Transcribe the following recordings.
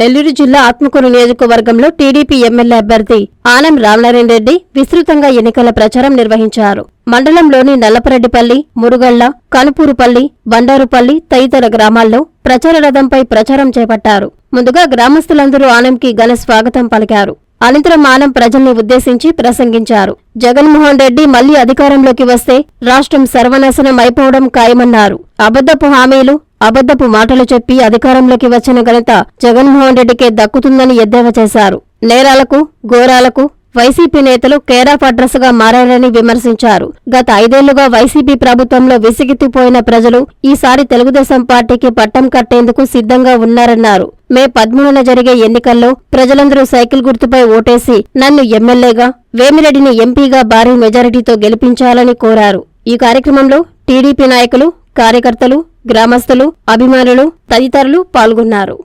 నెల్లూరు జిల్లా ఆత్మకూరు నియోజకవర్గంలో TDP MLA అభ్యర్థి ఆనం రామనారాయణ రెడ్డి విస్తృతంగా ఎన్నికల ప్రచారం నిర్వహించారు. మండలంలోని నల్లపరెడ్డిపల్లి మురుగళ్ళ కనుపూరుపల్లి బండారుపల్లి తదితర గ్రామాల్లో ప్రచార రథంపై ప్రచారం చేపట్టారు. ముందుగా గ్రామస్తులందరూ ఆనంకి ఘన స్వాగతం పలికారు. అనంతరం ఆనం ప్రజల్ని ఉద్దేశించి ప్రసంగించారు. జగన్మోహన్ రెడ్డి మళ్ళీ అధికారంలోకి వస్తే రాష్ట్రం సర్వనాశనం అయిపోవడం ఖాయమన్నారు. అబద్దపు హామీలు అబద్దపు మాటలు చెప్పి అధికారంలోకి వచ్చిన ఘనత జగన్మోహన్ రెడ్డికే దక్కుతుందని ఎద్దేవా చేశారు. నేరాలకు ఘోరాలకు వైసీపీ నేతలు కేరాఫ్ అడ్రస్గా మారారని విమర్శించారు. గత ఐదేళ్ళుగా వైసీపీ ప్రభుత్వంలో విసిగెత్తిపోయిన ప్రజలు ఈసారి తెలుగుదేశం పార్టీకి పట్టం కట్టేందుకు సిద్ధంగా ఉన్నారన్నారు. మే పదమూడున జరిగే ఎన్నికల్లో ప్రజలందరూ సైకిల్ గుర్తుపై ఓటేసి నన్ను ఎమ్మెల్యేగా వేమిరెడ్డిని ఎంపీగా భారీ మెజారిటీతో గెలిపించాలని కోరారు. ఈ కార్యక్రమంలో టీడీపీ నాయకులు కార్యకర్తలు గ్రామస్తులు అభిమానులు తదితరులు పాల్గొన్నారు.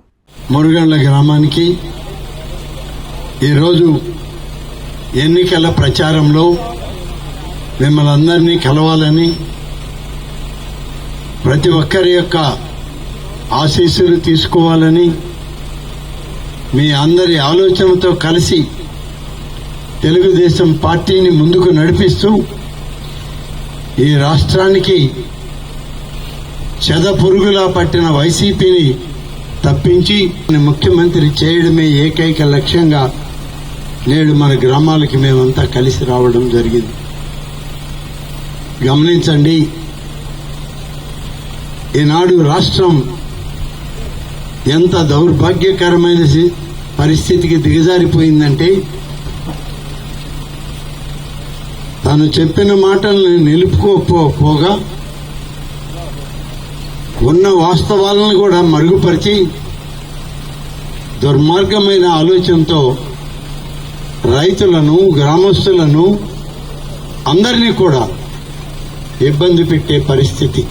మురుగండ్ల గ్రామానికి ఈరోజు ఎన్నికల ప్రచారంలో మిమ్మల్ని అందరినీ కలవాలని ప్రతి ఒక్కరి యొక్క ఆశీస్సులు తీసుకోవాలని మీ అందరి ఆలోచనతో కలిసి తెలుగుదేశం పార్టీని ముందుకు నడిపిస్తూ ఈ రాష్ట్రానికి చెద పురుగులా పట్టిన వైసీపీని తప్పించి ముఖ్యమంత్రి చేయడమే ఏకైక లక్ష్యంగా నేడు మన గ్రామాలకి మేమంతా కలిసి రావడం జరిగింది. గమనించండి ఈనాడు రాష్ట్రం ఎంత దౌర్భాగ్యకరమైన పరిస్థితికి దిగజారిపోయిందంటే తను చెప్పిన మాటల్ని నిలుపుకోకపోగా ఉన్న వాస్తవాలను కూడా మరుగుపరిచి దుర్మార్గమైన ఆలోచనతో రైతులను గ్రామస్తులను అందరినీ కూడా ఇబ్బంది పెట్టే పరిస్థితి.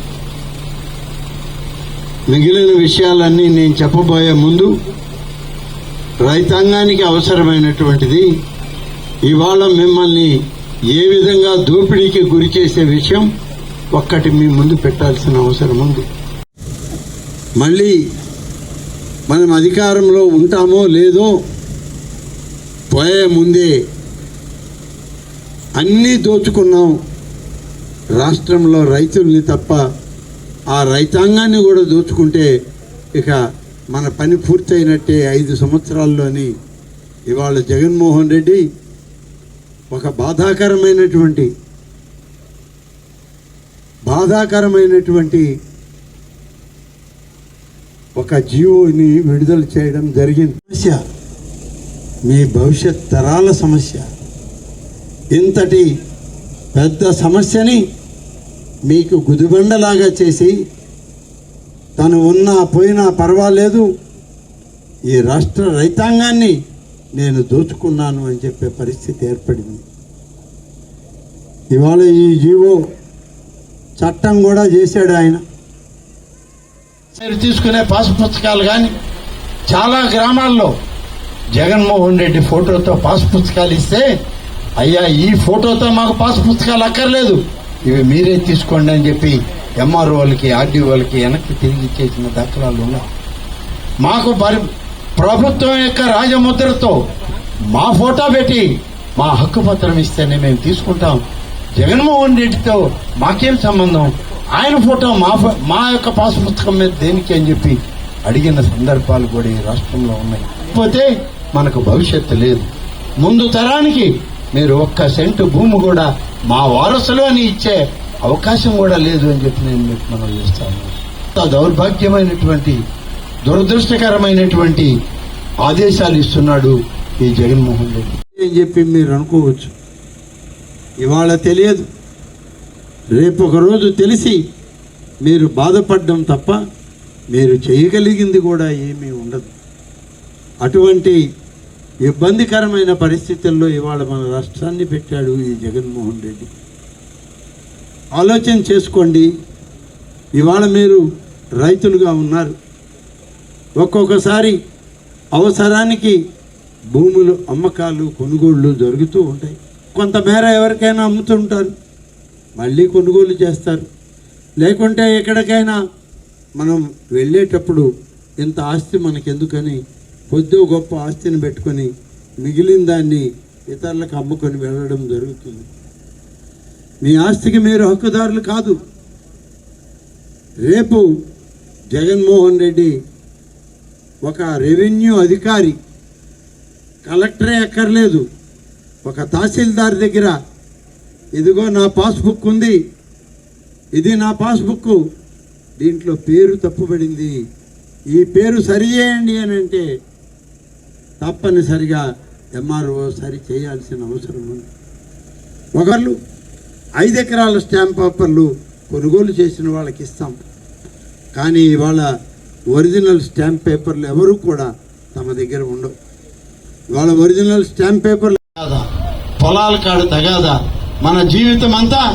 మిగిలిన విషయాలన్నీ నేను చెప్పబోయే ముందు రైతాంగానికి అవసరమైనటువంటిది ఇవాళ మిమ్మల్ని ఏ విధంగా దోపిడీకి గురి చేసే విషయం ఒక్కటి మీ ముందు పెట్టాల్సిన అవసరం ఉంది. మళ్ళీ మనం అధికారంలో ఉంటామో లేదో పోయే ముందే అన్నీ దోచుకున్నాం. రాష్ట్రంలో రైతుల్ని తప్ప ఆ రైతాంగాన్ని కూడా దోచుకుంటే ఇక మన పని పూర్తయినట్టే ఐదు సంవత్సరాల్లోని ఇవాళ జగన్మోహన్ రెడ్డి ఒక బాధాకరమైనటువంటి బాధాకరమైనటువంటి ఒక జీవోని విడుదల చేయడం జరిగింది సమస్య మీ భవిష్యత్ తరాల సమస్య. ఇంతటి పెద్ద సమస్యని మీకు గుదిబండలాగా చేసి తను ఉన్నా పోయినా పర్వాలేదు ఈ రాష్ట్ర రైతాంగాన్ని నేను దోచుకున్నాను అని చెప్పే పరిస్థితి ఏర్పడింది. ఇవాళ ఈ జీవో చట్టం కూడా చేశాడు ఆయన. మీరు తీసుకునే పాస్ పుస్తకాలు కానీ చాలా గ్రామాల్లో జగన్మోహన్ రెడ్డి ఫోటోతో పాస్ పుస్తకాలు ఇస్తే అయ్యా ఈ ఫోటోతో మాకు పాస్ పుస్తకాలు అక్కర్లేదు. ఇవి మీరే తీసుకోండి అని చెప్పి ఎంఆర్ఓలకి ఆర్డీఓలకి వెనక్కి తిరిగి ఇచ్చేసిన దాఖలాలు ఉన్నాయి. మాకు పరి ప్రభుత్వం యొక్క రాజముద్రతో మా ఫోటో పెట్టి మా హక్కు పత్రం ఇస్తేనే మేము తీసుకుంటాం. జగన్మోహన్ రెడ్డితో మాకేం సంబంధం? ఆయన ఫోటో మా మా యొక్క పాస్ పుస్తకం మీద దేనికి అని చెప్పి అడిగిన సందర్భాలు కూడా ఈ రాష్ట్రంలో ఉన్నాయి. పోతే మనకు భవిష్యత్తు లేదు. ముందు తరానికి మీరు ఒక్క సెంటు భూమి కూడా మా వారసులు అని ఇచ్చే అవకాశం కూడా లేదు అని చెప్పి నేను మీకు మనం చేస్తాను. దౌర్భాగ్యమైనటువంటి దురదృష్టకరమైనటువంటి ఆదేశాలు ఇస్తున్నాడు ఈ జగన్మోహన్ రెడ్డి. అని చెప్పి మీరు అనుకోవచ్చు. ఇవాళ తెలియదు. రేపు ఒకరోజు తెలిసి మీరు బాధపడడం తప్ప మీరు చేయగలిగింది కూడా ఏమీ ఉండదు. అటువంటి ఇబ్బందికరమైన పరిస్థితుల్లో ఇవాళ మన రాష్ట్రాన్ని పెట్టాడు ఈ జగన్మోహన్ రెడ్డి. ఆలోచన చేసుకోండి. ఇవాళ మీరు రైతులుగా ఉన్నారు. ఒక్కొక్కసారి అవసరానికి భూములు అమ్మకాలు కొనుగోళ్ళు జరుగుతూ ఉంటాయి. కొంతమేర ఎవరికైనా అమ్ముతుంటారు. మళ్ళీ కొనుగోలు చేస్తారు. లేకుంటే ఎక్కడికైనా మనం వెళ్ళేటప్పుడు ఇంత ఆస్తి మనకెందుకని కొద్ది గొప్ప ఆస్తిని పెట్టుకొని మిగిలిన దాన్ని ఇతరులకు అమ్ముకొని వెళ్ళడం జరుగుతుంది. మీ ఆస్తికి మీరు హక్కుదారులు కాదు. రేపు జగన్మోహన్ రెడ్డి ఒక రెవెన్యూ అధికారి కలెక్టరే అక్కర్లేదు. ఒక తహసీల్దార్ దగ్గర ఇదిగో నా పాస్బుక్ ఉంది ఇది నా పాస్బుక్ దీంట్లో పేరు తప్పుపడింది ఈ పేరు సరి చేయండి అని అంటే తప్పనిసరిగా ఎంఆర్ఓ సరి చేయాల్సిన అవసరం ఉంది. ఒకళ్ళు ఐదు ఎకరాల స్టాంప్ పేపర్లు కొనుగోలు చేసిన వాళ్ళకి ఇస్తాం. కానీ ఇవాళ ఒరిజినల్ స్టాంప్ పేపర్లు ఎవరు కూడా తమ దగ్గర ఉండవు. ఇవాళ ఒరిజినల్ స్టాంప్ పేపర్లు కాదా? పొలాల కాడు తగాదా. మన జీవితం అంతా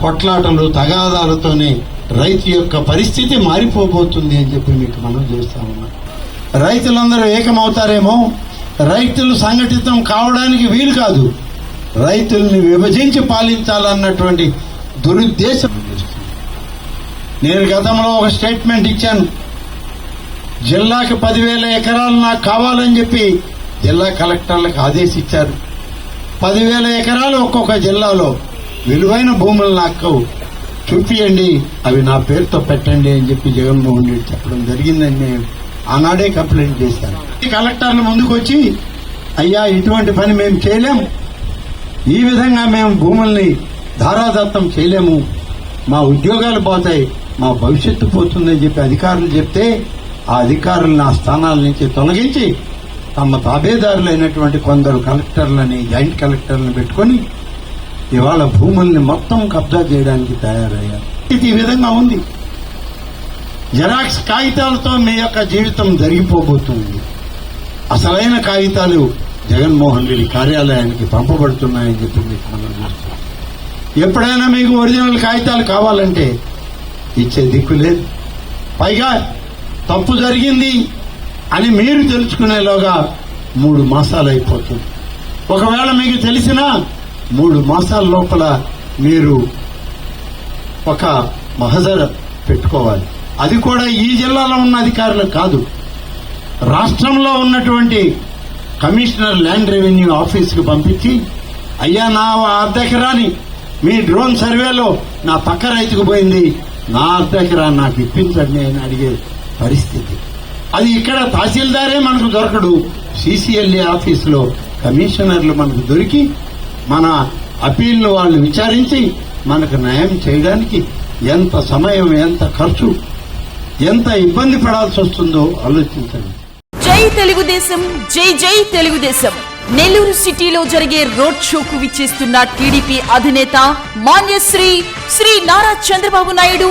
కొట్లాటలు తగాదాలతోనే రైతు యొక్క పరిస్థితి మారిపోబోతుంది అని చెప్పి మీకు మనం చేస్తా ఉన్నాం. రైతులందరూ ఏకమవుతారేమో? రైతులు సంఘటితం కావడానికి వీలు కాదు. రైతుల్ని విభజించి పాలించాలన్నటువంటి దురుద్దేశం నేను గతంలో ఒక స్టేట్మెంట్ ఇచ్చాను. జిల్లాకి పదివేల ఎకరాలు నాకు కావాలని చెప్పి జిల్లా కలెక్టర్లకు ఆదేశించారు. పదివేల ఎకరాలు ఒక్కొక్క జిల్లాలో. విలువైన భూములు నాకు చూపియండి అవి నా పేరుతో పెట్టండి అని చెప్పి జగన్మోహన్ రెడ్డి చెప్పడం జరిగిందని నేను ఆనాడే కంప్లైంట్ చేశాను. కలెక్టర్ల ముందుకు వచ్చి అయ్యా ఇటువంటి పని మేము చేయలేము ఈ విధంగా మేము భూముల్ని ధారాదత్తం చేయలేము. మా ఉద్యోగాలు పోతాయి మా భవిష్యత్తు పోతుందని చెప్పి అధికారులు చెప్తే ఆ అధికారులు నా స్థానాల నుంచి తొలగించి తమ తాబేదారులైనటువంటి కొందరు కలెక్టర్లని జాయింట్ కలెక్టర్లను పెట్టుకొని ఇవాళ భూముల్ని మొత్తం కబ్జా చేయడానికి తయారయ్యారు. ఇది ఈ విధంగా ఉంది. జెరాక్స్ కాగితాలతో మీ యొక్క జీవితం జరిగిపోబోతుంది. అసలైన కాగితాలు జగన్మోహన్ రెడ్డి కార్యాలయానికి పంపబడుతున్నాయని చెప్పి మీకు మనం ఎప్పుడైనా మీకు ఒరిజినల్ కాగితాలు కావాలంటే ఇచ్చే దిక్కు లేదు. పైగా తప్పు జరిగింది. అని మీరు తెలుసుకునేలోగా మూడు మాసాలు అయిపోతుంది. ఒకవేళ మీకు తెలిసిన మూడు మాసాల లోపల మీరు ఒక మహజర్ పెట్టుకోవాలి. అది కూడా ఈ జిల్లాలో ఉన్న అధికారులు కాదు. రాష్ట్రంలో ఉన్నటువంటి కమిషనర్ ల్యాండ్ రెవెన్యూ ఆఫీస్కి పంపించి అయ్యా నా అర్ధకరాని మీ డ్రోన్ సర్వేలో నా పక్క రైతుకు పోయింది. నా అర్ధ నాకు ఇప్పించండి అని అడిగే పరిస్థితి. అది ఇక్కడ తహసీల్దారే మనకు దొరకడు. సిసిఎల్ఏ ఆఫీసులో కమిషనర్లు మనకు దొరికి మన అపీల్ను వాళ్ళు విచారించి మనకు న్యాయం చేయడానికి ఎంత సమయం ఎంత ఖర్చు ఎంత ఇబ్బంది పడాల్సి వస్తుందో ఆలోచించండి. జై తెలుగుదేశం జై జై తెలుగుదేశం. నెల్లూరు సిటీలో జరిగే రోడ్ షోకు విచ్చేస్తున్న టీడీపీ అధినేత మాన్యశ్రీ శ్రీ నారా చంద్రబాబు నాయుడు